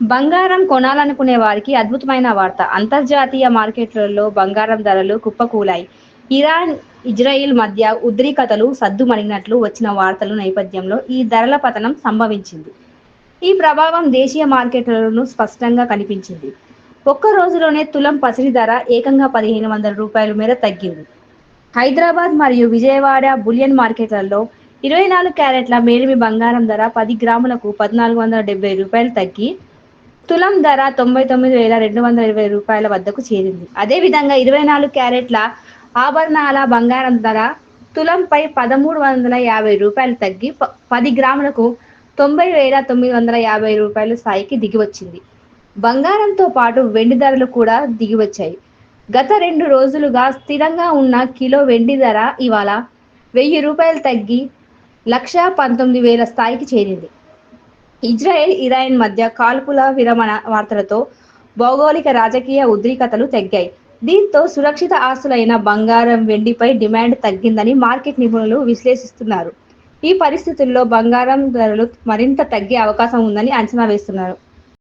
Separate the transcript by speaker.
Speaker 1: బంగారం కొనాలనుకునే వారికి అద్భుతమైన వార్త. అంతర్జాతీయ మార్కెట్లలో బంగారం ధరలు కుప్పకూలాయి. ఇరాన్ ఇజ్రాయిల్ మధ్య ఉద్రిక్తతలు సద్దుమణిగినట్లు వచ్చిన వార్తల నేపథ్యంలో ఈ ధరల పతనం సంభవించింది. ఈ ప్రభావం దేశీయ మార్కెట్లలోనూ స్పష్టంగా కనిపించింది. ఒక్క రోజులోనే తులం పసిడి ధర ఏకంగా పదిహేను వందల రూపాయల మేర తగ్గింది. హైదరాబాద్ మరియు విజయవాడ బులియన్ మార్కెట్లలో ఇరవై నాలుగు క్యారెట్ల మేలిమి బంగారం ధర పది గ్రాములకు పద్నాలుగు వందల డెబ్బై రూపాయలు తగ్గి తులం ధర తొంభై తొమ్మిది వేల రెండు వందల ఇరవై రూపాయల వద్దకు చేరింది. అదేవిధంగా ఇరవై నాలుగు క్యారెట్ల ఆభరణాల బంగారం ధర తులంపై పదమూడు వందల యాభై రూపాయలు తగ్గి ప- పది గ్రాములకు తొంభై వేల తొమ్మిది వందల యాభై రూపాయల స్థాయికి దిగివచ్చింది బంగారంతో పాటు వెండి ధరలు కూడా దిగివచ్చాయి గత రెండు రోజులుగా స్థిరంగా ఉన్న కిలో వెండి ధర ఇవాళ వెయ్యి రూపాయలు తగ్గి లక్ష పంతొమ్మిది వేల స్థాయికి చేరింది. ఇజ్రాయెల్ ఇరాన్ మధ్య కాల్పుల విరమణ వార్తలతో భౌగోళిక రాజకీయ ఉద్రిక్తతలు తగ్గాయి. దీంతో సురక్షిత ఆస్తులైన బంగారం వెండిపై డిమాండ్ తగ్గిందని మార్కెట్ నిపుణులు విశ్లేషిస్తున్నారు. ఈ పరిస్థితుల్లో బంగారం ధరలు మరింత తగ్గే అవకాశం ఉందని అంచనా వేస్తున్నారు.